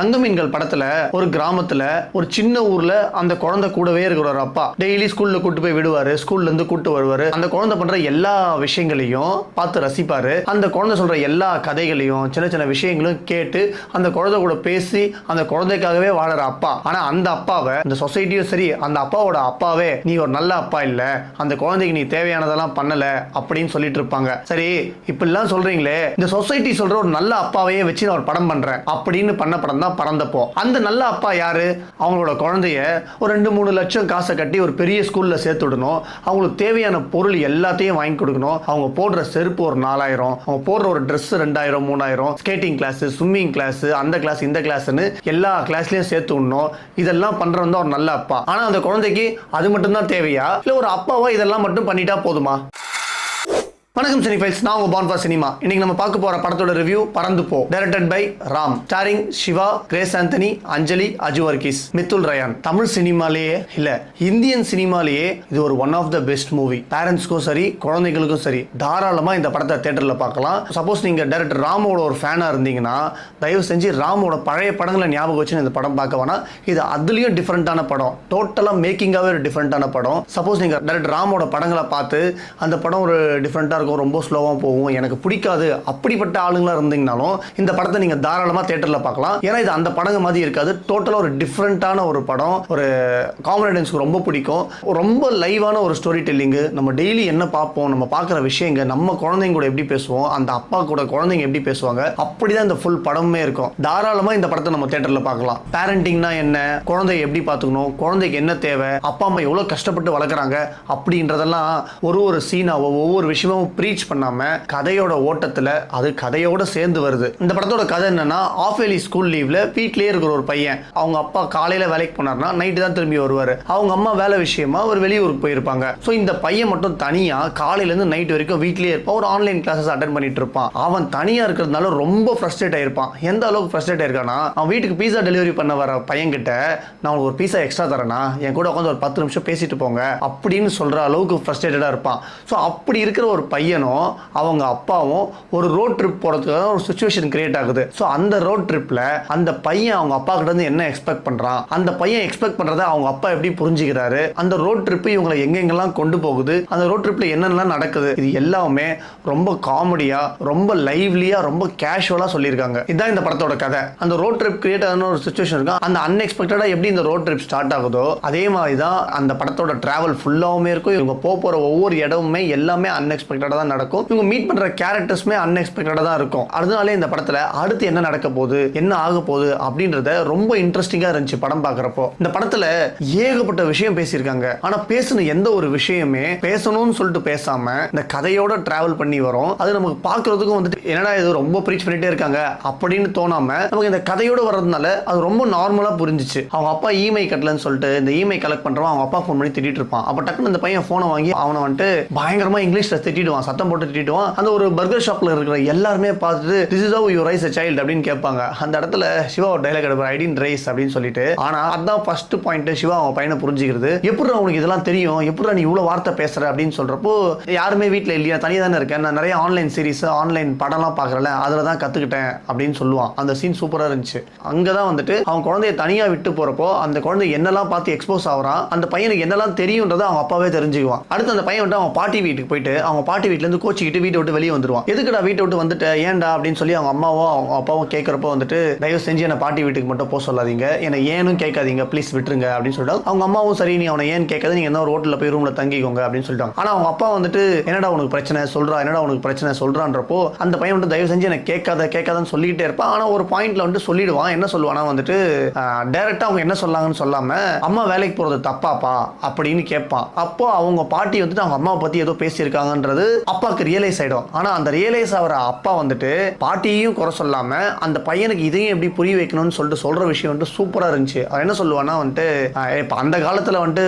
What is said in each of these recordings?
தங்கமீன்கள் படத்துல ஒரு கிராமத்துல ஒரு சின்ன ஊர்ல அந்த குழந்தை கூடவே இருக்கிற ஒரு அப்பா. டெய்லி ஸ்கூல்ல கூட்டு போய் விடுவாரு. ஸ்கூல்ல இருந்து கூட்டு வருவாரு. அந்த குழந்தை பண்ற எல்லா விஷயங்களையும் பார்த்து ரசிப்பாரு. அந்த குழந்தை சொல்ற எல்லா கதைகளையும் சின்ன சின்ன விஷயங்களும் கேட்டு அந்த குழந்தை கூட பேசி அந்த குழந்தைக்காகவே வாழற அப்பா. ஆனா அந்த அப்பாவை இந்த சொசைட்டியும் சரி அந்த அப்பாவோட அப்பாவே நீ ஒரு நல்ல அப்பா இல்ல. அந்த குழந்தைக்கு நீ தேவையானதெல்லாம் பண்ணல அப்படின்னு சொல்லிட்டு இருப்பாங்க. சரி இப்படிலாம் சொல்றீங்களே. இந்த சொசைட்டி சொல்ற ஒரு நல்ல அப்பாவையே வச்சு நான் ஒரு படம் பண்றேன். அப்படின்னு பண்ண படம் தான் பறந்தப்போ. அந்த நல்ல அப்பா யாரு? அவங்களோட குழந்தைய ஒரு ரெண்டு மூணு லட்சம் காசை கட்டி ஒரு பெரிய ஸ்கூல்ல சேர்த்து விடணும் அவங்களுக்கு தேவையான பொருள் எல்லாத்தையும் வாங்கி கொடுக்கணும். அவங்க போடுற செருப்பு ஒரு நாலாயிரம். அவங்க போடுற ஒரு ட்ரெஸ் ரெண்டாயிரம் மூணாயிரம். ஸ்கேட்டிங் கிளாஸ் ஸ்விம்மிங் கிளாஸ் அந்த கிளாஸ் இந்த கிளாஸ்னு எல்லா கிளாஸ்லயும் சேர்த்து விடணும். இதெல்லாம் பண்றவன் தான் ஒரு நல்ல அப்பா. ஆனா அந்த குழந்தைக்கு அது மட்டும் தான் தேவையா? இல்ல ஒரு அப்பாவா இதெல்லாம் மட்டும் பண்ணிட்டா போதுமா? வணக்கம் சினி ஃபைல்ஸ். நான் உங்க பான்ஃபா சினிமா. இன்னைக்கு நம்ம பார்க்க போற படத்தோட ரிவ்யூ பறந்து போ. Directed by Ram. Starring Siva Grace Antony Anjali Aju Varghese Mithul Ryan. Tamil சினிமாலேயே இல்ல இந்தியன் சினிமாலேயே இது ஒரு one of the best movie பேரண்ட்ஸ்க்கும் சரி குழந்தைகளுக்கும் சரி தாராளமா இந்த படத்தை தேட்டர்ல பார்க்கலாம். சப்போஸ் நீங்க டைரக்டர் ராமோட ஒரு ஃபேனா இருந்தீங்கன்னா தயவு செஞ்சு ராமோட பழைய படங்களை ஞாபகம் வச்சு இந்த படம் பார்க்க வேணா இது அதுலயும் டிஃப்ரெண்டான படம். டோட்டலா மேக்கிங்காவே ஒரு டிஃப்ரெண்டான படம். சப்போஸ் நீங்க டைரக்டர் ராமோட படங்களை பார்த்து அந்த படம் ஒரு டிஃப்ரெண்ட்டாக இருக்கும் ரொம்ப ஸ்லோவாக போகும் எனக்கு பிடிக்காது அப்படிப்பட்ட ஆளுங்களாக இருந்தீங்கனாலும் இந்த படத்தை நீங்கள் தாராளமாக தேட்டரில் பார்க்கலாம். ஏன்னா இது அந்த படங்க மாதிரி இருக்காது. டோட்டலாக ஒரு டிஃப்ரெண்ட்டான ஒரு படம். ஒரு காமெடியன்ஸ்க்கு ரொம்ப பிடிக்கும். ரொம்ப லைவான ஒரு ஸ்டோரி டெல்லிங்கு நம்ம டெய்லி என்ன பார்ப்போம் நம்ம பார்க்குற விஷயங்க நம்ம குழந்தைங்க கூட எப்படி பேசுவோம்? அந்த அப்பா கூட குழந்தைங்க எப்படி பேசுவாங்க? அப்படிதான் இந்த ஃபுல் படமே இருக்கும். தாராளமாக இந்த படத்தை நம்ம தேட்டரில் பார்க்கலாம். பேரண்டிங்னா என்ன? குழந்தைய எப்படி பார்த்துக்கணும்? குழந்தைக்கு என்ன தேவை? அப்பா அம்மா எவ்வளோ கஷ்டப்பட்டு வளர்க்குறாங்க? அப்படின்றதெல்லாம் ஒரு ஒரு சீனாவோ ஒவ்வொரு விஷயமும் ப்ரீச் பண்ணாம கதையோட ஓட்டத்தில் அது கதையோட சேர்ந்து வருது. இந்த படத்தோட கதை என்னன்னா ஆஃப் ஏலி ஸ்கூல் லீவ்ல வீட்லயே இருக்கிற ஒரு பையன் அவங்க அப்பா காலையில வேலைக்கு போனார்னா நைட்டு தான் திரும்பி வருவார். அவங்க அம்மா வேலை விஷயமா ஒரு வெளியூருக்கு போயிருப்பாங்க. ஸோ இந்த பையன் மட்டும் தனியா காலையில இருந்து நைட் வரைக்கும் வீட்லயே இருப்பான் ஒரு ஆன்லைன் கிளாஸஸ் அட்டன் பண்ணிட்டு இருப்பான். அவன் தனியா இருக்கிறதுனால ரொம்ப ஃப்ரஸ்ட்ரேட் ஆயிருப்பான். எந்த அளவுக்கு ஃப்ரஸ்ட்ரேட் ஆயிருக்கானா அவன் வீட்டுக்கு பீஸா டெலிவரி பண்ண வர பையன்கிட்ட நான் உங்களுக்கு ஒரு பீஸா எக்ஸ்ட்ரா தரேனா? என் கூட உட்காந்து ஒரு பத்து நிமிஷம் பேசிட்டு போங்க. அப்படின்னு சொல்ற அளவுக்கு ஃப்ரஸ்ட்ரேட்டடா இருப்பான். ஸோ அப்படி இருக்கிற ஒரு பையன் பையனும் அவங்க அப்பாவும் ஒரு ரோட் ட்ரிப் போகிறதுக்காக ஒரு சுச்சுவேஷன் கிரியேட் ஆகுது. ஸோ அந்த ரோட் ட்ரிப்பில் அந்த பையன் அவங்க அப்பா கிட்ட இருந்து என்ன எக்ஸ்பெக்ட் பண்ணுறான் அந்த பையன் எக்ஸ்பெக்ட் பண்ணுறத அவங்க அப்பா எப்படி புரிஞ்சுக்கிறாரு? அந்த ரோட் ட்ரிப்பு இவங்களை எங்கெங்கெல்லாம் கொண்டு போகுது? அந்த ரோட் ட்ரிப்பில் என்னென்னலாம் நடக்குது? இது எல்லாமே ரொம்ப காமெடியாக ரொம்ப லைவ்லியாக ரொம்ப கேஷுவலாக சொல்லியிருக்காங்க. இதுதான் இந்த படத்தோட கதை. அந்த ரோட் ட்ரிப் கிரியேட் ஆகணும் ஒரு சுச்சுவேஷன் இருக்கும் அந்த அன்எக்ஸ்பெக்டடாக எப்படி இந்த ரோட் ட்ரிப் ஸ்டார்ட் ஆகுதோ அதே மாதிரி தான் அந்த படத்தோட ட்ராவல் ஃபுல்லாகவுமே இருக்கும். இவங்க போக போகிற ஒவ்வொரு இடமுமே எல்லாமே அன்எக்ஸ்பெக்டடாக தான் நடக்கும். இவங்க மீட் பண்ணுற கேரக்டர்ஸுமே அன்எக்ஸ்பெக்டடாக தான் இருக்கும். அதனாலே இந்த படத்தில் அடுத்து என்ன நடக்க போகுது என்ன ஆக போகுது அப்படின்றத ரொம்ப இன்ட்ரெஸ்டிங்காக இருந்துச்சு படம் பார்க்குறப்போ இந்த படத்தில் ஏகப்பட்ட விஷயம் பேசியிருக்காங்க. ஆனால் பேசின எந்த ஒரு விஷயமே பேசணும்னு சொல்லிட்டு பேசாம இந்த கதையோட டிராவல் பண்ணி வரும். அது நமக்கு பார்க்கறதுக்கும் வந்துட்டு என்னடா இது ரொம்ப ப்ரீச் பண்ணிட்டே இருக்காங்க அப்படின்னு தோணாம நமக்கு இந்த கதையோட வர்றதுனால அது ரொம்ப நார்மலா புரிஞ்சிச்சு. அவங்க அப்பா இமெை கட்டலன்னு சொல்லிட்டு இந்த இமெை கலெக்ட் பண்றவன் அவங்க அப்பா ஃபோன் பண்ணி திட்டிட்டு இருப்பான். அப்ப டக்குனு இந்த பையன் ஃபோனை வாங்கி அவனை வந்துட்டு பயங்கரமா இங்கிலீஷ்ல திட்டிடுவான். சத்தம் போட்டு திட்டிடுவான். அந்த ஒரு பர்கர் ஷாப்ல இருக்கிற எல்லாருமே பார்த்துட்டு this is how you raise a child அப்படின்னு கேட்பாங்க. அந்த இடத்துல சிவா ஒரு டைலாக் எடுப்பார் ஐடின் ரைஸ் அப்படின்னு சொல்லிட்டு. ஆனா அதான் ஃபர்ஸ்ட் பாயிண்ட் சிவா அவன் பையனை புரிஞ்சுக்கிறது. எப்படி உனக்கு இதெல்லாம் தெரியும்? எப்படி நீ இவ்வளவு வார்த்தை பேசுற? அப்படின்னு சொல்றப்போ யாருமே வீட்டில் இல்லையா? தனியாக தானே இருக்கேன். நான் நிறைய ஆன்லைன் சீரிஸ் ஆன்லைன் படம்லாம் பார்க்குறல அதில் தான் கற்றுக்கிட்டேன் அப்படின்னு சொல்லுவான். அந்த சீன் சூப்பராக இருந்துச்சு. அங்கே தான் வந்துட்டு அவன் குழந்தைய தனியாக விட்டு போகிறப்போ அந்த குழந்தை என்னெல்லாம் பார்த்து எக்ஸ்போஸ் ஆகுறான் அந்த பையனுக்கு என்னெல்லாம் தெரியுன்றதை அவன் அப்பாவே தெரிஞ்சுக்குவான். அடுத்து அந்த பையன் வந்துட்டு அவன் பாட்டி வீட்டுக்கு போயிட்டு அவங்க பாட்டி வீட்டிலேருந்து கோச்சிக்கிட்டு வீட்டை விட்டு வெளியே வந்துருவான். எதுக்குடா வீட்டை விட்டு வந்துட்டு? ஏன்டா? அப்படின்னு சொல்லி அவங்க அம்மாவும் அவங்க அப்பாவும் கேட்குறப்போ வந்துட்டு தயவு செஞ்சு என்னை பாட்டி வீட்டுக்கு மட்டும் போக சொல்லாதீங்க. என்னை ஏனும் கேட்காதீங்க. ப்ளீஸ் விட்டுருங்க. அப்படின்னு சொல்லிட்டு அவங்க அம்மாவும் சரி நீ அவனை ஏன் கேட்காது? நீங்கள் என்ன ஒரு ஹோட்டலில் போய் ரூமில் தங்கிக்கோங்க. அப்படின்னு சொல்லிட்டாங்க. ஆனால் அவங்க அப்பா வந்துட்டு என்னடா உனக்கு பிரச்சனை? சொல்றா. என்னடா உனக்கு பிரச்சனை? சொல்றான்றப்போ அந்த பையன் வந்து தயவு செஞ்சு எனக்கு கேட்காத கேட்காதன்னு சொல்லிக்கிட்டே இருப்பான். ஆனால் ஒரு பாயிண்ட்ல வந்துட்டு சொல்லிடுவான். என்ன சொல்லுவானா வந்துட்டு டைரக்டா அவங்க என்ன சொல்லாங்கன்னு சொல்லாம அம்மா வேலைக்கு போறது தப்பாப்பா? அப்படின்னு கேட்பான். அப்போ அவங்க பாட்டி வந்துட்டு அவங்க அம்மாவை பத்தி ஏதோ பேசியிருக்காங்கன்றது அப்பாவுக்கு ரியலைஸ் ஆயிடும். ஆனா அந்த ரியலைஸ் ஆகிற அப்பா வந்துட்டு பாட்டியையும் குறை சொல்லாம அந்த பையனுக்கு இதையும் எப்படி புரிய வைக்கணும்னு சொல்லிட்டு சொல்ற விஷயம் வந்துட்டு சூப்பரா இருந்துச்சு. அவர் என்ன சொல்லுவான்னா வந்துட்டு அந்த காலத்துல வந்துட்டு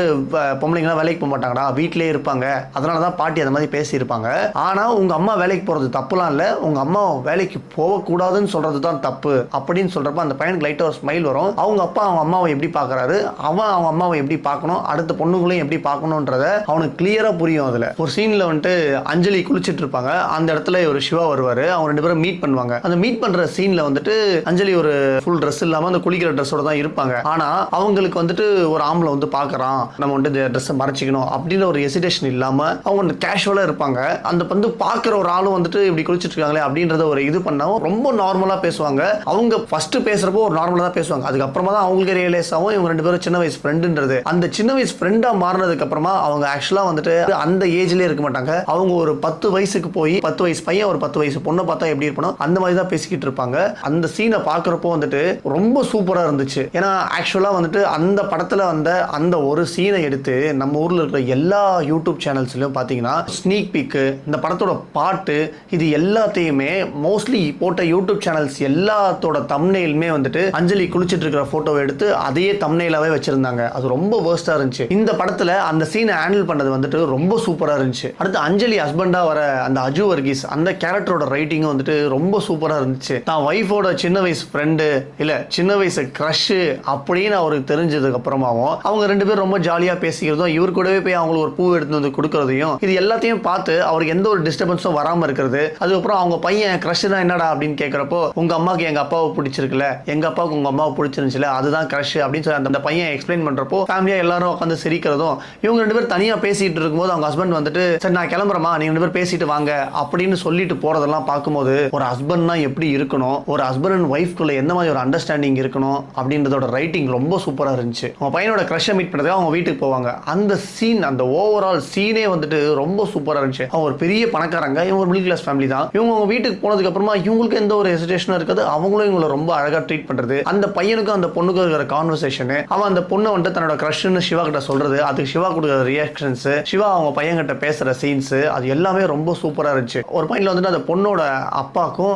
பொம்பளைங்களாம் வேலைக்கு போக மாட்டாங்கடா வீட்டிலேயே இருப்பாங்க. அதனால தான் பாட்டி அந்த மாதிரி பேசியிருப்பாங்க. ஆனா உங்க அம்மா வேலைக்கு போறது தப்புலாம் இல்ல. உங்க அம்மா வேலைக்கு போகக்கூடாதுன்னு சொல்றது தான் தப்பு. அப்படின்னு சொல்றப்ப அந்த பையனுக்கு லைட்டாக ஒரு ஸ்மைல் வரும். அவங்க அப்பா அவங்க அம்மாவை எப்படி பார்க்கறாரு அவன் அவங்க அம்மாவை எப்படி பார்க்கணும்? அடுத்த பொண்ணுங்களையும் எப்படி பார்க்கணுன்றத அவனுக்கு கிளியரா புரியும் அதுல. ஒரு சீன்ல வந்துட்டு அஞ்சலி குளிச்சுட்டு இருப்பாங்க. அந்த இடத்துல ஒரு சிவா வருவாரு. அவங்க ரெண்டு பேரும் மீட் பண்ணுவாங்க. அந்த மீட் பண்ற சீன்ல வந்துட்டு அஞ்சலி ஒரு ஃபுல் ட்ரெஸ் இல்லாம அந்த குளிக்கிற ட்ரெஸ்ஸோட தான் இருப்பாங்க. ஆனா அவங்களுக்கு வந்துட்டு ஒரு ஆம்பளை வந்து பாக்குறான். நம்ம வந்து இந்த ட்ரெஸ்ஸை மறைச்சிக்கணும் அப்படின்ற ஒரு எசிடேஷன் இல்லாம அவங்க கேஷுவலா இருப்பாங்க. அந்த வந்து பாக்குற ஒரு ஆளும் வந்துட்டு இப்படி குளிச்சுட்டு இருக்காங்களே அப்படின்றத ஒரு இது பண்ணாவும் ரொம்ப நார்மலா பேசுவாங்க. அவங்க ஃபர்ஸ்ட் பேசுறப்போ ஒரு நார்மலா தான் பேசுவாங்க. அதுக்கப்புறமா தான் அவங்களுக்கு ரியலைஸ் ஆகும். இவங்க ரெண்டு பேரும் சின்ன வயசு ஃப்ரெண்டுன்றது அந்த சின்ன வயசு ஃப்ரெண்டா மாறினதுக்கு அப்புறமா அவங்க ஆக்சுவலா வந்துட்டு அந்த ஏஜ்லயே இருக்க மாட்டாங்க. அவங்க ஒரு ஒரு பத்து வயசுக்கு போய் பத்து வயசு பையன் ஒரு பத்து வயசு பொண்ணை பார்த்தா எப்படி இருப்பணும் அந்த மாதிரி தான் பேசிக்கிட்டு இருப்பாங்க. அந்த சீனை பார்க்குறப்போ வந்துட்டு ரொம்ப சூப்பராக இருந்துச்சு. ஏன்னா ஆக்சுவலாக வந்துட்டு அந்த படத்தில் வந்த அந்த ஒரு சீனை எடுத்து நம்ம ஊரில் இருக்கிற எல்லா யூடியூப் சேனல்ஸ்லையும் பார்த்தீங்கன்னா ஸ்னீக் பீக்கு இந்த படத்தோட பாட்டு இது எல்லாத்தையுமே மோஸ்ட்லி போட்ட யூடியூப் சேனல்ஸ் எல்லாத்தோட தம்னெயிலுமே வந்துட்டு அஞ்சலி குளிச்சிட்டு இருக்கிற ஃபோட்டோவை எடுத்து அதையே தம்னெயிலாகவே வச்சுருந்தாங்க. அது ரொம்ப வேர்ஸ்டா இருந்துச்சு. இந்த படத்தில் அந்த சீனை ஹேண்டில் பண்ணது வந்துட்டு ரொம்ப சூப்பராக இருந்துச்சு. அடுத்து அஞ்சலி வர அந்த அஜு வர்கீஸ் அந்த கேரக்டரோட ரைட்டிங்கும் வந்துட்டு ரொம்ப சூப்பரா இருந்துச்சு. தான் ஒய்ஃபோட சின்ன வயசு ஃப்ரெண்டு இல்ல சின்ன வயசு க்ரஷ்ஷு அப்படின்னு அவருக்கு தெரிஞ்சதுக்கு அப்புறமாவும் அவங்க ரெண்டு பேரும் ரொம்ப ஜாலியா பேசிக்கிறதும் இவர் கூடவே போய் அவங்களுக்கு ஒரு பூ எடுத்து வந்து கொடுக்கறதையும் இது எல்லாத்தையும் பார்த்து அவருக்கு எந்த ஒரு டிஸ்டர்பன்ஸும் வராம இருக்கிறது. அதுக்கப்புறம் அவங்க பையன் க்ரஷ் தான் என்னடா அப்படின்னு கேட்குறப்போ உங்க அம்மாக்கு எங்க அப்பாவை பிடிச்சிருக்குல்ல எங்க அப்பாவுக்கு உங்க அம்மாவை பிடிச்சிருந்துச்சுல அதுதான் க்ரஷ் அப்படின்னு சொல்லி அந்த- பையன் எக்ஸ்பிளைன் பண்றப்போ ஃபேமிலியா எல்லாரும் உட்காந்து சிரிக்கிறதும் இவங்க ரெண்டு பேரும் தனியா பேசிட்டு இருக்கும்போது அவங்க ஹஸ்பண்ட் வந்துட்டு சரி நான் கிளம்புறேமா ரெண்டு பேரும் பேசிட்டு வாங்க அப்படின்னு சொல்லிட்டு போறதெல்லாம் பார்க்கும்போது ஒரு ஹஸ்பண்ட்னா எப்படி இருக்கணும்? ஒரு ஹஸ்பண்ட் அண்ட் ஒய்ஃப்குள்ள எந்த மாதிரி ஒரு அண்டர்ஸ்டாண்டிங் இருக்கணும்? அப்படின்றதோட ரைட்டிங் ரொம்ப சூப்பரா இருந்துச்சு. அவங்க பையனோட க்ரஷை மீட் பண்ணதுக்கு அவங்க வீட்டுக்கு போவாங்க. அந்த சீன் அந்த ஓவரால் சீனே வந்துட்டு ரொம்ப சூப்பரா இருந்துச்சு. அவங்க ஒரு பெரிய பணக்காரங்க. இவங்க ஒரு மிடில் கிளாஸ் ஃபேமிலி தான். இவங்க அவங்க வீட்டுக்கு போனதுக்கு அப்புறமா இவங்களுக்கு எந்த ஒரு ஹெசிடேஷனும் இருக்காது. அவங்களும் இவங்களை ரொம்ப அழகா ட்ரீட் பண்றது. அந்த பையனுக்கும் அந்த பொண்ணுக்கும் இருக்கிற கான்வர்சேஷன் அவன் அந்த பொண்ணை வந்துட்டு தன்னோட க்ரஷ்னு சிவா கிட்ட சொல்றது. அதுக்கு சிவா கொடுக்குற ரியாக்ஷன்ஸ் சிவா அவங்க பையன் கிட்ட பேசுற சீன்ஸ் அது எல்லாமே ரொம்ப சூப்பராக இருந்துச்சு. ஒரு பாயிண்ட்ல வந்துட்டு அந்த பொண்ணோட அப்பாக்கும்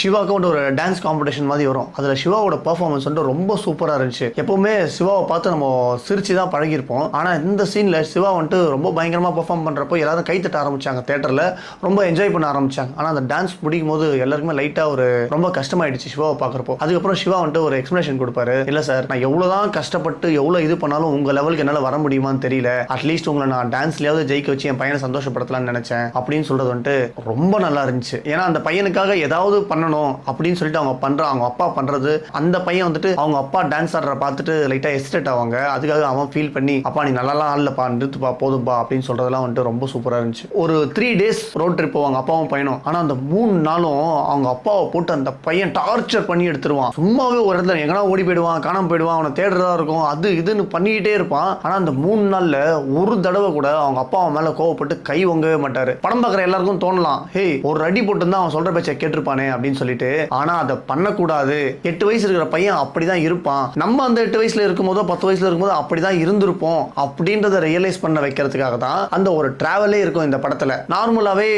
சிவாக்கும் ஒரு டான்ஸ் காம்படிஷன் மாதிரி வரும். அதில் சிவாவோட பர்ஃபார்மன்ஸ் வந்துட்டு ரொம்ப சூப்பராக இருந்துச்சு. எப்பவுமே சிவாவை பார்த்து நம்ம சிரிச்சு தான் பழகிருப்போம் ஆனால் இந்த சீனில் சிவா வந்துட்டு ரொம்ப பயங்கரமாக பெர்ஃபார்ம் பண்ணுறப்போ எல்லாரும் கை தட்ட ஆரம்பிச்சாங்க தேட்டரில் ரொம்ப என்ஜாய் பண்ண ஆரம்பிச்சாங்க. ஆனால் அந்த டான்ஸ் முடிக்கும் போது எல்லாருக்குமே லைட்டாக ஒரு ரொம்ப கஷ்டமாயிடுச்சு சிவாவை பார்க்குறப்போ. அதுக்கப்புறம் சிவா வந்துட்டு ஒரு எக்ஸ்பிளேஷன் கொடுப்பாரு. இல்லை சார் நான் எவ்வளோ தான் கஷ்டப்பட்டு எவ்வளோ இது பண்ணாலும் உங்கள் லெவலுக்கு என்னால் வர முடியுமான்னு தெரியல. அட்லீஸ்ட் உங்களை நான் டான்ஸ்லேயாவது ஜெயிக்க வச்சு என் பையனை சந்தோஷப்படுத்தலாம்னு நினைச்சேன் அப்படின்னு சொல்றது வந்துட்டு ரொம்ப நல்லா இருந்துச்சு. ஏன்னா அந்த பையனுக்காக ஏதாவது பண்ணணும் அப்படின்னு சொல்லிட்டு அவங்க பண்ற அவங்க அப்பா பண்றது அந்த பையன் வந்துட்டு அவங்க அப்பா டான்ஸ் ஆடுற பார்த்துட்டு லைட்டா எஸ்டேட் ஆவாங்க. அதுக்காக அவன் ஃபீல் பண்ணி அப்பா நீ நல்லாலாம் ஆடலப்பா நிறுத்துப்பா போதும்பா அப்படின்னு சொல்றதெல்லாம் வந்துட்டு ரொம்ப சூப்பரா இருந்துச்சு. ஒரு த்ரீ டேஸ் ரோட் ட்ரிப் போவாங்க அப்பாவும் பையனும். ஆனா அந்த மூணு நாளும் அவங்க அப்பாவை போட்டு அந்த பையன் டார்ச்சர் பண்ணி எடுத்துருவான். சும்மாவே ஒரு இடத்துல எங்கன்னா ஓடி போயிடுவான் காணாம போயிடுவான் அவனை தேடுறதா இருக்கும் அது இதுன்னு பண்ணிக்கிட்டே இருப்பான். ஆனா அந்த மூணு நாள்ல ஒரு தடவை கூட அவங்க அப்பா அவன் மேல கோவப்பட்டு கை ஒங்கவே மாட்டாரு. படம் பார்க்குற எல்லாருக்கும் தோணலாம். ஹே ஒரு அடி போட்டு தான் அவன் சொல்ற பேச்சை கேட்டிருப்பானே அப்படின்னு சொல்லிட்டு ஆனா அதை பண்ணக்கூடாது. எட்டு வயசு இருக்கிற பையன் அப்படிதான் இருப்பான். நம்ம அந்த எட்டு வயசுல இருக்கும்போதோ பத்து வயசுல இருக்கும்போதோ அப்படிதான் இருந்திருப்போம் அப்படின்றத ரியலைஸ் பண்ண வைக்கிறதுக்காக தான் அந்த ஒரு டிராவலே இருக்கும் இந்த படத்துல. நார்மலாவே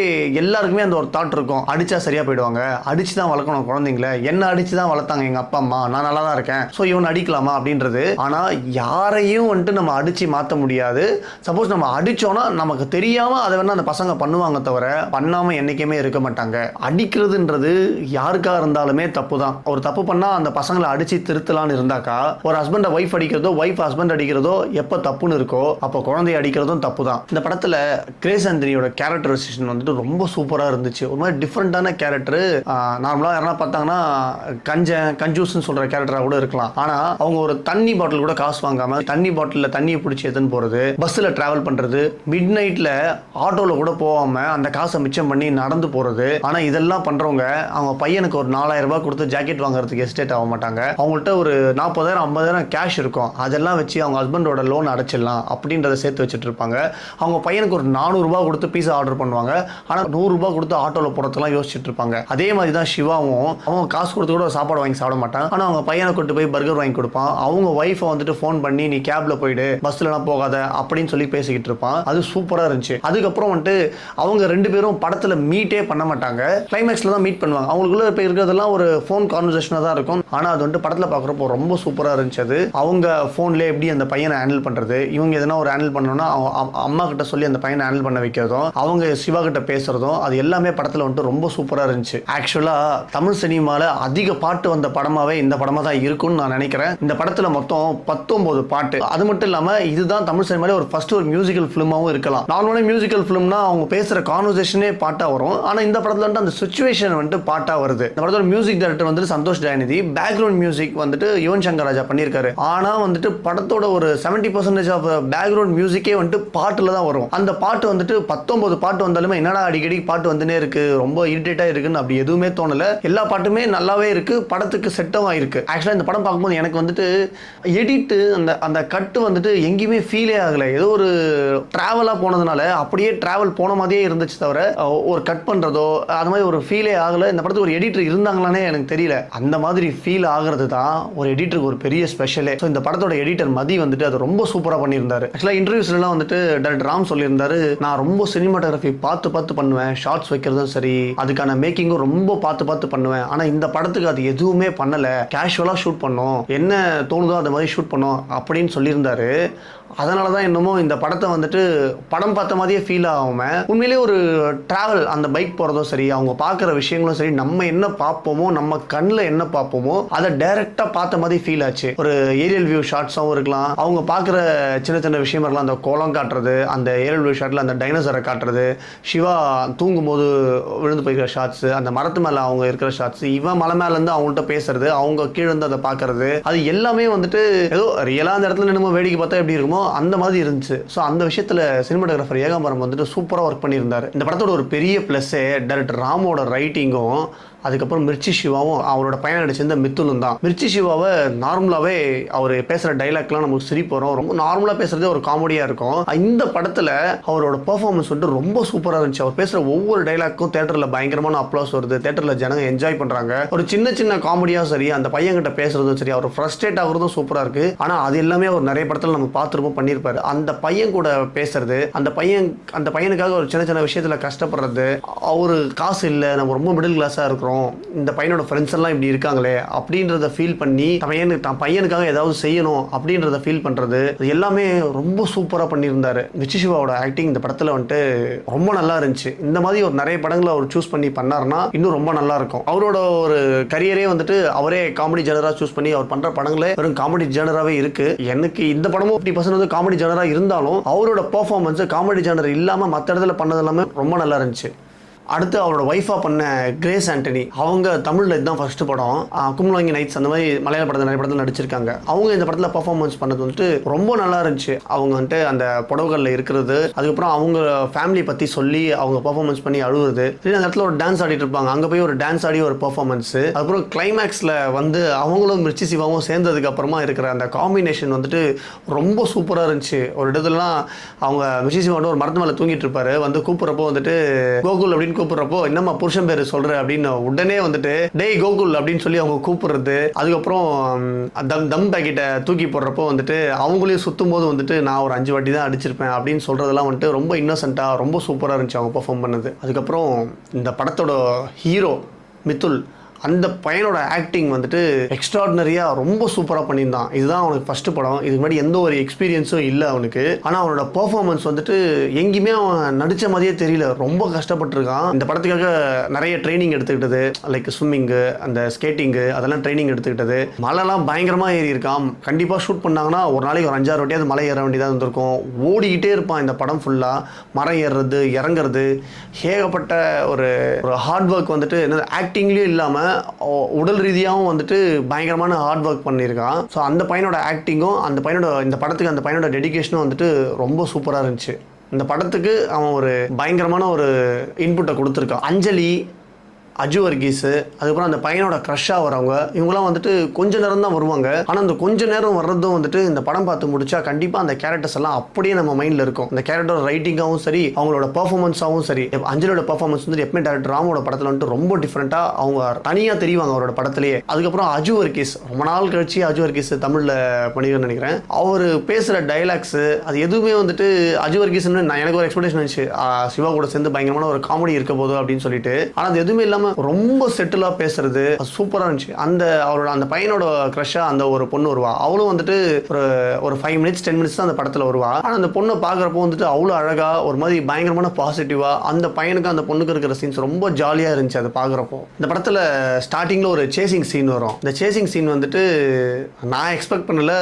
எல்லாருக்குமே அந்த ஒரு தாட் இருக்கும். அடிச்சா சரியா போயிடுவாங்க. அடிச்சு தான் வளர்க்கணும் குழந்தைங்கள. என்ன அடிச்சு தான் வளர்த்தாங்க எங்க அப்பா அம்மா? நான் நல்லா தான் இருக்கேன். ஸோ இவன் அடிக்கலாமா அப்படின்றது. ஆனா யாரையும் வந்துட்டு நம்ம அடிச்சு மாத்த முடியாது. சப்போஸ் நம்ம அடிச்சோம்னா நமக்கு தெரியாம அதை வேணா அந்த பசங்க பசங்க பண்ணுவாங்க தவிர பண்ணாம என்னைக்குமே இருக்க மாட்டாங்க. அடிக்கிறதுன்றது யாருக்கா இருந்தாலுமே தப்பு தான் ஒரு தப்பு பண்ணா அந்த பசங்களை அடிச்சு திருத்தலான்னு இருந்தாக்கா ஒரு ஹஸ்பண்டை ஒய்ஃப் அடிக்கிறதோ ஒய்ஃப் ஹஸ்பண்ட் அடிக்கிறதோ எப்ப தப்புன்னு இருக்கோ அப்போ குழந்தைய அடிக்கிறதும் தப்பு தான் இந்த படத்துல கிரேஸ் ஆந்தனியோட கேரக்டரைசேஷன் வந்துட்டு ரொம்ப சூப்பரா இருந்துச்சு. ஒரு மாதிரி டிஃப்ரெண்டான கேரக்டர் நார்மலா யாரா பார்த்தாங்கன்னா கஞ்சன் கஞ்சூஸ்னு சொல்ற கேரக்டரா கூட இருக்கலாம். ஆனா அவங்க ஒரு தண்ணி பாட்டில் கூட காசு வாங்காம தண்ணி பாட்டிலில் தண்ணியை பிடிச்சி எடுத்துன்னு போறது பஸ்ல டிராவல் பண்றது மிட் நைட்ல ஆட்டோல கூட போகாம அந்த காசை மிச்சம் பண்ணி நடந்து போறது. ஆனா இதெல்லாம் பண்றவங்க அவங்க பையனுக்கு ஒரு நாலாயிரம் ரூபாய் கொடுத்து ஜாக்கெட் வாங்குறதுக்கு எஸ்டேட் ஆக மாட்டாங்க. அவங்கள்ட்ட ஒரு நாற்பதாயிரம் ஐம்பதாயிரம் கேஷ் இருக்கும். அதெல்லாம் வச்சு அவங்க ஹஸ்பண்டோட லோன் அடைச்சிடலாம் அப்படின்றத சேர்த்து வச்சுட்டு இருப்பாங்க. அவங்க பையனுக்கு ஒரு நானூறுரூபா கொடுத்து பீஸா ஆர்டர் பண்ணுவாங்க. ஆனா நூறுரூபா கொடுத்து ஆட்டோவில் போறதுலாம் யோசிச்சுட்டு இருப்பாங்க. அதே மாதிரி தான் சிவாவும் அவன் காசு கொடுத்து கூட சாப்பாடு வாங்கி சாப்பிட மாட்டான். ஆனா அவங்க பையனை கொண்டு போய் பர்கர் வாங்கி கொடுப்பான். அவங்க ஒய்ஃபை வந்துட்டு ஃபோன் பண்ணி நீ கேப்ல போயிடு பஸ்லலாம் போகாத அப்படின்னு சொல்லி பேசிக்கிட்டு இருப்பான். அது சூப்பராக இருந்துச்சு. அதுக்கப்புறம் வந்துட்டு அவங்க ரெண்டு பேரும் படத்தில் மீட்டே பண்ண மாட்டாங்க. கிளைமேக்ஸில் தான் மீட் பண்ணுவாங்க. அவங்களுக்குள்ள இப்போ இருக்கிறதெல்லாம் ஒரு ஃபோன் கான்வர்சேஷனாக தான் இருக்கும். ஆனால் அது வந்துட்டு படத்தில் பார்க்குறப்போ ரொம்ப சூப்பராக இருந்துச்சு அது. அவங்க ஃபோன்லேயே எப்படி அந்த பையனை ஹேண்டில் பண்ணுறது இவங்க எதனா ஒரு ஹேண்டில் பண்ணணும்னா அம்மா கிட்ட சொல்லி அந்த பையனை ஹேண்டில் பண்ண வைக்கிறதும் அவங்க சிவா கிட்ட பேசுகிறதும் அது எல்லாமே படத்தில் வந்துட்டு ரொம்ப சூப்பராக இருந்துச்சு. ஆக்சுவலாக தமிழ் சினிமாவில் அதிக பாட்டு வந்த படமாகவே இந்த படமாக தான் இருக்கும்னு நான் நினைக்கிறேன். இந்த படத்தில் மொத்தம் பத்தொம்போது பாட்டு. அது மட்டும் இல்லாமல் இதுதான் தமிழ் சினிமாவில் ஒரு ஃபர்ஸ்ட் ஒரு மியூசிக்கல் ஃபிலிமாகவும் இருக்கலாம். நார்மலாக மியூசிக்கல் ஃபிலிம்னா அவங்க பேசுகிற கான்வர்சேஷனே பாட்டாக வரும். ஆனால் இந்த படத்தில் வந்துட்டு அந்த சுச்சுவேஷன் வந்துட்டு பாட்டாக வருது. இந்த படத்தோட மியூசிக் டைரக்டர் வந்துட்டு சந்தோஷ் தயாநிதி பேக்ரவுண்ட் மியூசிக் வந்துட்டு யுவன் சங்கர் ராஜா பண்ணியிருக்காரு. ஆனால் வந்துட்டு படத்தோட ஒரு செவன்ட்டி பர்சன்டேஜ் ஆஃப் பேக்ரவுண்ட் மியூசிக்கே வந்துட்டு பாட்டில் தான் வரும். அந்த பாட்டு வந்துட்டு பத்தொன்பது பாட்டு வந்தாலுமே என்னடா அடிக்கடி பாட்டு வந்துனே இருக்கு ரொம்ப இரிட்டேட்டாக இருக்குன்னு அப்படி எதுவுமே தோணல. எல்லா பாட்டுமே நல்லாவே இருக்கு படத்துக்கு செட்டும் ஆயிருக்கு ஆக்சுவலாக இந்த படம் பார்க்கும்போது எனக்கு வந்துட்டு எடிட்டு அந்த அந்த கட்டு வந்துட்டு எங்கேயுமே ஃபீலே ஆகலை. ஏதோ ஒரு ட்ராவலாக போனதுனால அப்படியே ட்ராவல் போன மாதிரியே இருந்துச்சு தவிர ஒரு கட் பண்ணுறதோ அது மாதிரி ஒரு ஃபீலே ஆகலை. இந்த படத்துக்கு ஒரு எடிட்டர் இருந்தாங்களானே எனக்கு தெரியல. அந்த மாதிரி ஃபீல் ஆகிறது தான் ஒரு எடிட்டருக்கு ஒரு பெரிய ஸ்பெஷலே ஸோ இந்த படத்தோட எடிட்டர் மதி வந்துட்டு அது ரொம்ப சூப்பராக பண்ணியிருந்தார். ஆக்சுவலாக இன்டர்வியூஸ்லாம் வந்துட்டு டேரக்டர் ராம் சொல்லியிருந்தாரு நான் ரொம்ப சினிமாட்டோகிராஃபி பார்த்து பார்த்து பண்ணுவேன். ஷார்ட்ஸ் வைக்கிறதும் சரி அதுக்கான மேக்கிங்கும் ரொம்ப பார்த்து பார்த்து பண்ணுவேன். ஆனால் இந்த படத்துக்கு அது எதுவுமே பண்ணலை. கேஷுவலாக ஷூட் பண்ணோம். என்ன தோணுதோ அந்த மாதிரி ஷூட் பண்ணோம். அப்படின்னு சொல்லியிருந்தாரு. அதனால தான் என்னமோ இந்த படத்தை வந்துட்டு படம் பார்த்த மாதிரியே ஃபீல் ஆகாமல் உண்மையிலேயே ஒரு ட்ராவல் அந்த பைக் போகிறதும் சரி அவங்க பார்க்குற விஷயங்களும் சரி நம்ம என்ன பார்ப்போமோ நம்ம கண்ணில் என்ன பார்ப்போமோ அதை டைரெக்டாக பார்த்த மாதிரி ஃபீல் ஆச்சு. ஒரு ஏரியல் வியூ ஷாட்ஸாகவும் இருக்கலாம். அவங்க பார்க்குற சின்ன சின்ன விஷயம் இருக்கலாம் அந்த கோலம் காட்டுறது அந்த ஏரியல் வியூ ஷாட்டில் அந்த டைனோசரை காட்டுறது சிவா தூங்கும்போது விழுந்து போய்க்கிற ஷாட்ஸ் அந்த மரத்து மேலே அவங்க இருக்கிற ஷாட்ஸ் இவன் மலை மேலேருந்து அவங்கள்ட்ட பேசுறது அவங்க கீழே இருந்து அதை பார்க்கறது அது எல்லாமே வந்துட்டு ஏதோ ரியலாக அந்த இடத்துல நம்ம வேடிக்கை பார்த்தா எப்படி இருக்குமோ அந்த மாதிரி இருந்துச்சு. ஸோ அந்த விஷயத்தில் சினிமாட்டோகிராஃபர் ஏகாம்பரம் வந்துட்டு சூப்பராக ஒர்க் பண்ணியிருந்தார். இந்த படத்தோட ஒரு பெரிய ப்ளஸ்ஸே டேரக்டர் ராமோட ரைட்டிங்கும் அதுக்கப்புறம் மிர்ச்சி சிவாவும் அவரோட பையன் நடிச்சிருந்த மித்துலும் தான். மிர்ச்சி சிவாவை நார்மலாகவே அவர் பேசுகிற டைலாக்லாம் நமக்கு சிரிப்பு வரும் ரொம்ப நார்மலாக பேசுறதே ஒரு காமெடியாக இருக்கும். இந்த படத்தில் அவரோட பெர்ஃபார்மன்ஸ் வந்துட்டு ரொம்ப சூப்பராக இருந்துச்சு. அவர் பேசுகிற ஒவ்வொரு டைலாக்கும் தேட்டரில் பயங்கரமான அப்ளாஸ் வருது. தேட்டரில் ஜனங்க என்ஜாய் பண்ணுறாங்க ஒரு சின்ன சின்ன காமெடியாக சரி அந்த பையன்கிட்ட பேசுறதும் சரி அவர் ஃப்ரஸ்ட்ரேட் ஆகுறதும் சூப்பராக இருக்கு. ஆனால் அது எல்லாமே அவர் நிறைய படத்தில் நம்ம பார்த்துருப்போம் பண்ணியிருப்பாரு. அந்த பையன் கூட பேசுறது அந்த பையன் அந்த பையனுக்காக ஒரு சின்ன சின்ன விஷயத்தில் கஷ்டப்படுறது அவரு காசு இல்லை நம்ம ரொம்ப மிடில் கிளாஸாக இருக்கிறோம். இந்த பையனோட ஃப்ரெண்ட்ஸ் எல்லாம் இப்படி இருக்காங்களே அப்படின்றத ஃபீல் பண்ணி தன் பையனுக்கு தான் பையனுக்காக ஏதாவது செய்யணும் அப்படின்றத ஃபீல் பண்ணுறது இது எல்லாமே ரொம்ப சூப்பராக பண்ணியிருந்தார். விச்சி சிவாவோட ஆக்டிங் இந்த படத்தில் வந்துட்டு ரொம்ப நல்லா இருந்துச்சு. இந்த மாதிரி ஒரு நிறைய படங்களை அவர் சூஸ் பண்ணி பண்ணாருன்னா இன்னும் ரொம்ப நல்லா இருக்கும். அவரோட ஒரு கரியரே வந்துட்டு அவரே காமெடி ஜெனரா சூஸ் பண்ணி அவர் பண்ற படங்களே வெறும் காமெடி ஜெனராகவே இருக்கு. எனக்கு இந்த படமும் ஃபிஃப்டி பர்சன்ட் வந்து காமெடி ஜெனரா இருந்தாலும் அவரோட பர்ஃபார்மன்ஸ் காமெடி ஜெனர் இல்லாமல் மற்ற இடத்துல பண்ணது எல்லாமே ரொம்ப நல்லா இருந்துச்சு. அடுத்து அவரோட ஒய்ஃபாக பண்ண கிரேஸ் ஆண்டனி அவங்க தமிழில் இதுதான் ஃபர்ஸ்ட் படம். ஆஹ் கும்பலங்கி நைட்ஸ் அந்த மாதிரி மலையாள படத்தில் நிறைய படத்தில் நடிச்சிருக்காங்க. அவங்க இந்த படத்தில் பர்ஃபார்மன்ஸ் பண்ணது வந்துட்டு ரொம்ப நல்லா இருந்துச்சு. அவங்க வந்துட்டு அந்த புடவுகளில் இருக்கிறது அதுக்கப்புறம் அவங்க ஃபேமிலி பற்றி சொல்லி அவங்க பர்ஃபார்மன்ஸ் பண்ணி அழுகுறது சரி அந்த இடத்துல ஒரு டான்ஸ் ஆடிட்டு இருப்பாங்க. அங்கே போய் ஒரு டான்ஸ் ஆடி ஒரு பர்ஃபார்மன்ஸ் அதுக்கப்புறம் கிளைமேக்ஸில் வந்து அவங்களும் மிர்ச்சி சிவாவும் சேர்ந்ததுக்கு அப்புறமா இருக்கிற அந்த காம்பினேஷன் வந்துட்டு ரொம்ப சூப்பராக இருந்துச்சு. ஒரு இடத்துலலாம் அவங்க மிர்ச்சி சிவா ஒரு மரத்து மேலே தூங்கிட்டு இருப்பாரு. வந்து கூப்பிட்றப்போ வந்துட்டு கோகுல் அப்படின்னு கூப்பிட்றப்போ என்னம்மா புருஷன் பேர் சொல்ற? அப்படின்னு உடனே வந்துட்டு டேய் கோகுல் அப்படின்னு சொல்லி அவங்க கூப்பிடுறது. அதுக்கப்புறம் தம் தம் பேக்கெட்டை தூக்கி போடுறப்போ வந்துட்டு அவங்களையும் சுத்தும் போது வந்துட்டு நான் ஒரு அஞ்சு வாட்டி தான் அடிச்சிருப்பேன் அப்படின்னு சொல்றதெல்லாம் வந்துட்டு ரொம்ப இன்னசென்ட்டாக ரொம்ப சூப்பராக இருந்துச்சு அவங்க பர்ஃபார்ம் பண்ணது. அதுக்கப்புறம் இந்த படத்தோட ஹீரோ மித்துல் அந்த பையனோட ஆக்டிங் வந்துட்டு எக்ஸ்ட்ராடினரியாக ரொம்ப சூப்பராக பண்ணியிருந்தான். இதுதான் அவனுக்கு ஃபர்ஸ்ட் படம். இதுக்கு முன்னாடி எந்த ஒரு எக்ஸ்பீரியன்ஸும் இல்லை அவனுக்கு. ஆனால் அவனோட பர்ஃபார்மன்ஸ் வந்துட்டு எங்கேயுமே அவன் நடித்த மாதிரியே தெரியல. ரொம்ப கஷ்டப்பட்டிருக்கான். இந்த படத்துக்காக நிறைய ட்ரைனிங் எடுத்துக்கிட்டது. லைக் ஸ்விம்மிங்கு அந்த ஸ்கேட்டிங்கு அதெல்லாம் ட்ரைனிங் எடுத்துக்கிட்டது. மலைலாம் பயங்கரமாக ஏறி இருக்கான் கண்டிப்பாக ஷூட் பண்ணாங்கன்னா ஒரு நாளைக்கு ஒரு அஞ்சாறு வாட்டியாவது மலை ஏற வேண்டியதாக இருந்திருக்கும். ஓடிக்கிட்டே இருப்பான் இந்த படம் ஃபுல்லாக மரம் ஏறுறது இறங்குறது. ஏகப்பட்ட ஒரு ஒரு ஹார்ட் ஒர்க் வந்துட்டு என்ன ஆக்டிங்லேயும் இல்லாமல் உடல் ரீதியாகவும் வந்துட்டு பயங்கரமான ஹார்ட் ஒர்க் பண்ணியிருக்கான். ஸோ அந்த பையனோட ஆக்டிங்கும் அந்த பையனோட இந்த படத்துக்கு அந்த பையனோட டெடிகேஷனும் வந்துட்டு ரொம்ப சூப்பராக இருந்துச்சு. இந்த படத்துக்கு அவன் ஒரு பயங்கரமான ஒரு இன்புட்டை கொடுத்துருக்கான். அஞ்சலி அஜு வர்கீஸு அதுக்கப்புறம் அந்த பையனோட க்ரஷ்ஷாக வரவங்க இவங்களாம் வந்துட்டு கொஞ்ச நேரம் தான் வருவாங்க. ஆனால் அந்த கொஞ்ச நேரம் வர்றதும் வந்துட்டு இந்த படம் பார்த்து முடிச்சா கண்டிப்பாக அந்த கேரக்டர்ஸ் எல்லாம் அப்படியே நம்ம மைண்டில் இருக்கும். அந்த கேரக்டர் ரைட்டிங்காகவும் சரி அவங்களோட பர்ஃபார்மன்ஸாகவும் சரி. அஞ்சலியோட பர்ஃபார்மன்ஸ் வந்து எப்பவுமே டேரக்டர் ராமோட படத்தில் வந்துட்டு ரொம்ப டிஃப்ரெண்ட்டாக அவங்க தனியாக தெரிவாங்க அவரோட படத்திலேயே. அதுக்கப்புறம் அஜு வர்கீஸ் ரொம்ப நாள் கழிச்சு அஜு வர்கீஸ் தமிழில் பண்ணிருக்கேன்னு நினைக்கிறேன். அவர் பேசுகிற டைலாக்ஸு அது எதுவுமே வந்துட்டு அஜு வர்கீஸ்னு நான் எனக்கு ஒரு எக்ஸ்பெக்டேஷன் இருந்துச்சு சிவா கூட சேர்ந்து பயங்கரமான ஒரு காமெடி இருக்க போதும் அப்படின்னு சொல்லிட்டு. ஆனால் அது எதுவுமே இல்லாமல் ரொம்ப செட்டிலாக பேசுறது. சூப்பராக இருந்துச்சு. அந்த அவரோட அந்த பையனோட க்ரஷ்ஷாக அந்த ஒரு பொண்ணு வருவா. அவளும் வந்துட்டு ஒரு ஒரு ஃபைவ் மினிட்ஸ் டென் மினிட்ஸ் தான் அந்த படத்தில் வருவா. ஆனால் அந்த பொண்ணை பார்க்குறப்போ வந்துட்டு அவ்வளோ அழகாக ஒரு மாதிரி பயங்கரமான பாசிட்டிவாக அந்த பையனுக்கு அந்த பொண்ணுக்கு இருக்கிற சீன்ஸ் ரொம்ப ஜாலியாக இருந்துச்சு அதை பார்க்குறப்போ. இந்த படத்தில் ஸ்டார்டிங்கில் ஒரு சேசிங் சீன் வரும். இந்த சேசிங் சீன் வந்துட்டு நான் எக்ஸ்பெக்ட் பண்ணல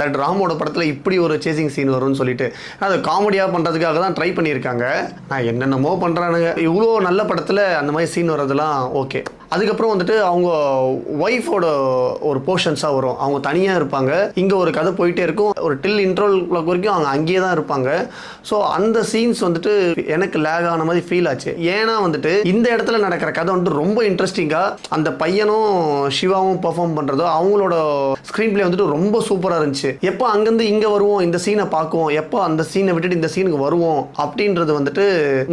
டாக்டர் ராமோட படத்தில் இப்படி ஒரு சேசிங் சீன் வரும்னு சொல்லிட்டு. அது காமெடியாக பண்ணுறதுக்காக தான் ட்ரை பண்ணியிருக்காங்க. நான் என்னென்னமோ பண்ணுறானுங்க இவ்வளோ நல்ல படத்தில் அந்த மாதிரி சீன் வர்றதெல்லாம் ஓகே அதுக்கப்புறம் வந்துட்டு அவங்க ஒய்ஃபோட ஒரு போர்ஷன்ஸாக வரும். அவங்க தனியாக இருப்பாங்க. இங்கே ஒரு கதை போயிட்டே இருக்கும். ஒரு டில் இன்ட்ரோல் வரைக்கும் அவங்க அங்கேயே தான் இருப்பாங்க. ஸோ அந்த சீன்ஸ் வந்துட்டு எனக்கு லேக் ஆன மாதிரி ஃபீல் ஆச்சு. ஏன்னா வந்துட்டு இந்த இடத்துல நடக்கிற கதை வந்துட்டு ரொம்ப இன்ட்ரெஸ்டிங்காக அந்த பையனும் சிவாவும் பர்ஃபார்ம் பண்ணுறதோ அவங்களோட ஸ்க்ரீன் பிளே வந்துட்டு ரொம்ப சூப்பராக இருந்துச்சு. எப்போ அங்கேருந்து இங்கே வருவோம் இந்த சீனை பார்க்குவோம் எப்போ அந்த சீனை விட்டுட்டு இந்த சீனுக்கு வருவோம் அப்படின்றது வந்துட்டு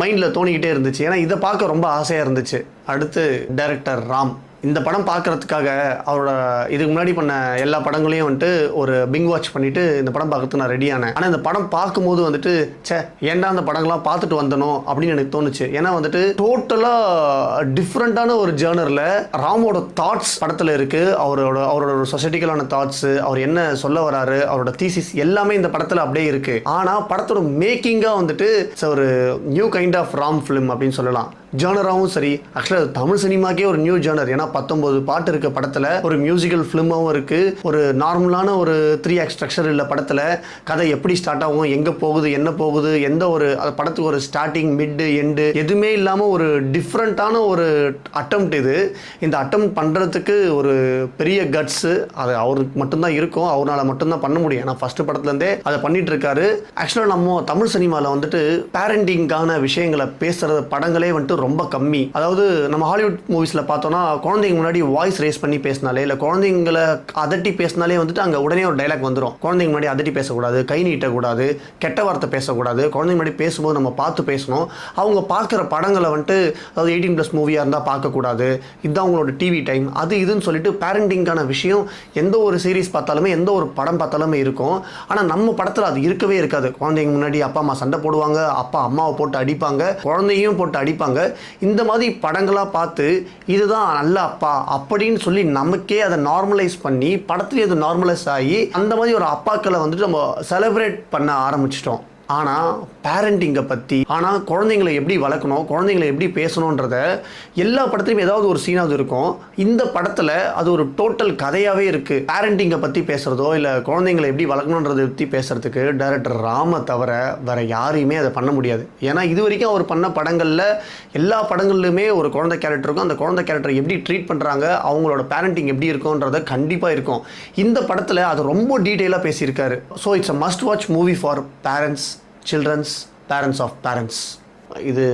மைண்டில் தோணிக்கிட்டே இருந்துச்சு. ஏன்னா இதை பார்க்க ரொம்ப ஆசையாக இருந்துச்சு. அடுத்து டேரக்டர் ராம். இந்த படம் பார்க்கறதுக்காக அவரோட இதுக்கு முன்னாடி பண்ண எல்லா படங்களையும் வந்துட்டு ஒரு பிங் வாட்ச் பண்ணிட்டு இந்த படம் பார்க்கறதுக்கு நான் ரெடியானேன் ஆனால் இந்த படம் பார்க்கும்போது வந்துட்டு ச்சே ஏன்டா அந்த படங்கள்லாம் பார்த்துட்டு வந்தனும் அப்படின்னு எனக்கு தோணுச்சு. ஏன்னா வந்துட்டு டோட்டலாக டிஃப்ரெண்ட்டான ஒரு ஜேர்னரில் ராமோட தாட்ஸ் படத்தில் இருக்குது அவரோட அவரோட ஒரு சொசைட்டிக்கலான தாட்ஸு அவர் என்ன சொல்ல வராரு அவரோட தீசிஸ் எல்லாமே இந்த படத்தில் அப்படியே இருக்குது ஆனால் படத்தோட மேக்கிங்காக வந்துட்டு ஒரு new kind of Ram film அப்படின்னு சொல்லலாம். ஜேர்னராகவும் சரி ஆக்சுவலாக தமிழ் சினிமாக்கே ஒரு நியூ ஜேர்னர் ஏன்னா பத்தொன்பது பாட்டு இருக்க படத்தில் ஒரு மியூசிக்கல் ஃபிலிமாகவும் இருக்குது ஒரு நார்மலான ஒரு த்ரீ ஆக்ட் ஸ்ட்ரக்சர் இல்லை படத்தில் கதை எப்படி ஸ்டார்ட் ஆகும் எங்கே போகுது என்ன போகுது எந்த ஒரு அந்த படத்துக்கு ஒரு ஸ்டார்டிங் மிட்டு எண்டு எதுவுமே இல்லாமல் ஒரு டிஃப்ரெண்ட்டான ஒரு அட்டம் இது. இந்த அட்டம் பண்ணுறதுக்கு ஒரு பெரிய கட்ஸு அது அவருக்கு மட்டும்தான் இருக்கும். அவரால் மட்டும்தான் பண்ண முடியும். ஏன்னா ஃபஸ்ட்டு படத்துலேருந்தே அதை பண்ணிட்டு இருக்காரு. ஆக்சுவலாக நம்ம தமிழ் சினிமாவில் வந்துட்டு பேரண்டிங்கான விஷயங்களை பேசுகிற படங்களே வந்துட்டு ரொம்ப கம்மி. அதாவது நம்ம ஹாலிவுட் மூவிஸில் பார்த்தோன்னா குழந்தைங்க முன்னாடி வாய்ஸ் ரேஸ் பண்ணி பேசினாலே இல்லை குழந்தைங்களை அதட்டி பேசினாலே வந்துட்டு அங்கே உடனே ஒரு டைலாக் வந்துடும் குழந்தைங்க முன்னாடி அதட்டி பேசக்கூடாது கை நீட்டக்கூடாது கெட்ட வார்த்தை பேசக்கூடாது. குழந்தைங்க முன்னாடி பேசும்போது நம்ம பார்த்து பேசணும். அவங்க பார்க்குற படங்களை வந்துட்டு அதாவது எயிட்டீன் ப்ளஸ் மூவியாக இருந்தால் பார்க்கக்கூடாது. இதுதான் அவங்களோட டிவி டைம் அது இதுன்னு சொல்லிட்டு பேரண்டிங்கான விஷயம் எந்த ஒரு சீரிஸ் பார்த்தாலுமே எந்த ஒரு படம் பார்த்தாலுமே இருக்கும். ஆனால் நம்ம படத்தில் அது இருக்கவே இருக்காது. குழந்தைங்க முன்னாடி அப்பா அம்மா சண்டை போடுவாங்க அப்பா அம்மாவை போட்டு அடிப்பாங்க குழந்தையும் போட்டு அடிப்பாங்க. இந்த மாதிரி படங்களாக பார்த்து இதுதான் நல்ல அப்பா அப்படின்னு சொல்லி நமக்கே அதை நார்மலைஸ் பண்ணி படத்துலேயே அது நார்மலைஸ் ஆகி அந்த மாதிரி ஒரு அப்பாக்களை வந்துட்டு நம்ம செலிப்ரேட் பண்ண ஆரம்பிச்சிட்டோம். ஆனால் பேரண்டிங்கை பற்றி ஆனால் குழந்தைங்களை எப்படி வளர்க்கணும் குழந்தைங்களை எப்படி பேசணுன்றத எல்லா படத்துலையும் ஏதாவது ஒரு சீனாவது இருக்கும். இந்த படத்தில் அது ஒரு டோட்டல் கதையாகவே இருக்குது பேரண்டிங்கை பற்றி பேசுகிறதோ இல்லை குழந்தைங்களை எப்படி வளர்க்கணுன்றதை பற்றி பேசுகிறதுக்கு டைரக்டர் ராம தவிர வேற யாரையுமே அதை பண்ண முடியாது. ஏன்னா இது வரைக்கும் அவர் பண்ண படங்களில் எல்லா படங்கள்லையுமே ஒரு குழந்தை கேரக்டர் இருக்கும். அந்த குழந்தை கேரக்டர் எப்படி ட்ரீட் பண்ணுறாங்க அவங்களோட பேரண்டிங் எப்படி இருக்கும்ன்றத கண்டிப்பாக இருக்கும். இந்த படத்தில் அது ரொம்ப டீட்டெயிலாக பேசியிருக்காரு. So it's a must watch movie for parents children's parents of parents இது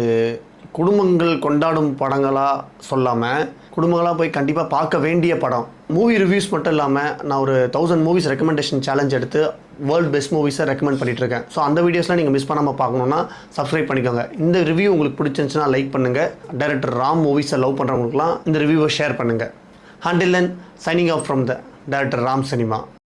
குடும்பங்கள் கொண்டாடும் படங்களாக சொல்லாமல் குடும்பங்களாக போய் கண்டிப்பாக பார்க்க வேண்டிய படம். மூவி ரிவ்யூஸ் மட்டும் இல்லாமல் நான் ஒரு தௌசண்ட் மூவிஸ் ரெக்கமெண்டேஷன் சேலஞ்ச் எடுத்து வேர்ல்ட் பெஸ்ட் மூவிஸை ரெக்கமெண்ட் பண்ணிகிட்டு இருக்கேன் ஸோ அந்த வீடியோஸ்லாம் நீங்கள் மிஸ் பண்ணாமல் பார்க்கணுன்னா சப்ஸ்கிரைப் பண்ணிக்கோங்க. இந்த ரிவ்யூ உங்களுக்கு பிடிச்சிருந்துச்சுன்னா லைக் பண்ணுங்கள் டைரக்டர் ராம் மூவிஸை லவ் பண்ணுறவங்களுக்குலாம் இந்த ரிவ்யூவை ஷேர் பண்ணுங்கள் handle signing off from the director Ram cinema